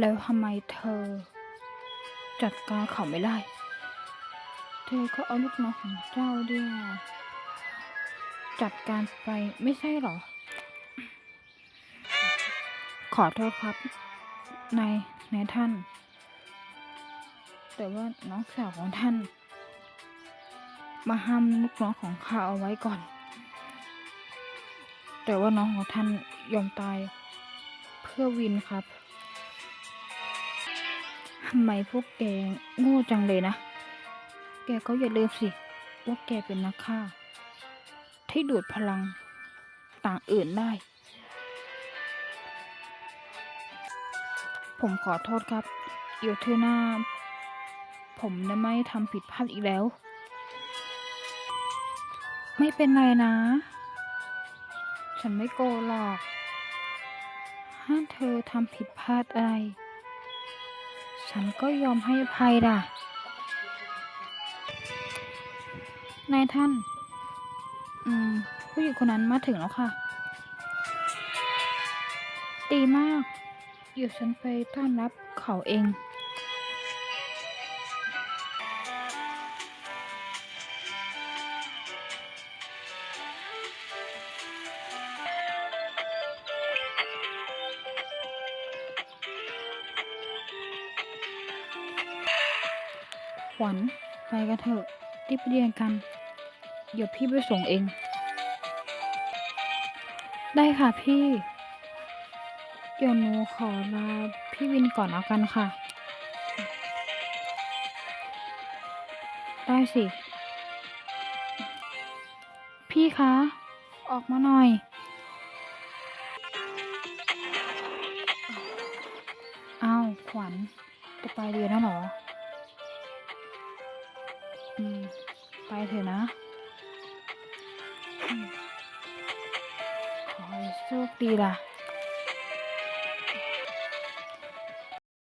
แล้วทำไมเธอ จัดการเขาไม่ได้ เธอก็เอาลูกน้องของเจ้าเนี่ยจัดการไปไม่ใช่หรอ ขอโทษครับนายนายท่าน แต่ว่าน้องสาวของท่าน มาห้ามลูกน้องของข้าเอาไว้ก่อน แต่ว่าน้องของท่านยอมตายเพื่อวินครับ ทำไมพวกแกโง่จังเลยนะ แกก็อย่าลืมสิ ว่าแกเป็นนักฆ่า ที่ดูดพลังต่างอื่นได้ ผมขอโทษครับอยู่เธอหน้า ผมได้ไม่ทำผิดพลาดอีกแล้ว ไม่เป็นไรนะ ฉันไม่โกรธหรอก ถ้าเธอทำผิดพลาดอะไร ฉันก็ยอมให้อภัยด่ะ นายท่าน อืม ผู้หญิงคนนั้นมาถึงแล้วค่ะ ดีมาก อยู่ฉันไปต้อนรับเขาเอง ขวัญไปกันเถอะรีบเรียนกัน เดี๋ยวพี่ไปส่งเอง ได้ค่ะพี่ เดี๋ยวหนูขอลาพี่วินก่อนแล้วกันค่ะ ได้สิ พี่คะ ออกมาหน่อย อ้าว ขวัญจะไปเรียนแล้วเหรอ เถอะนะขอให้โชคดีล่ะ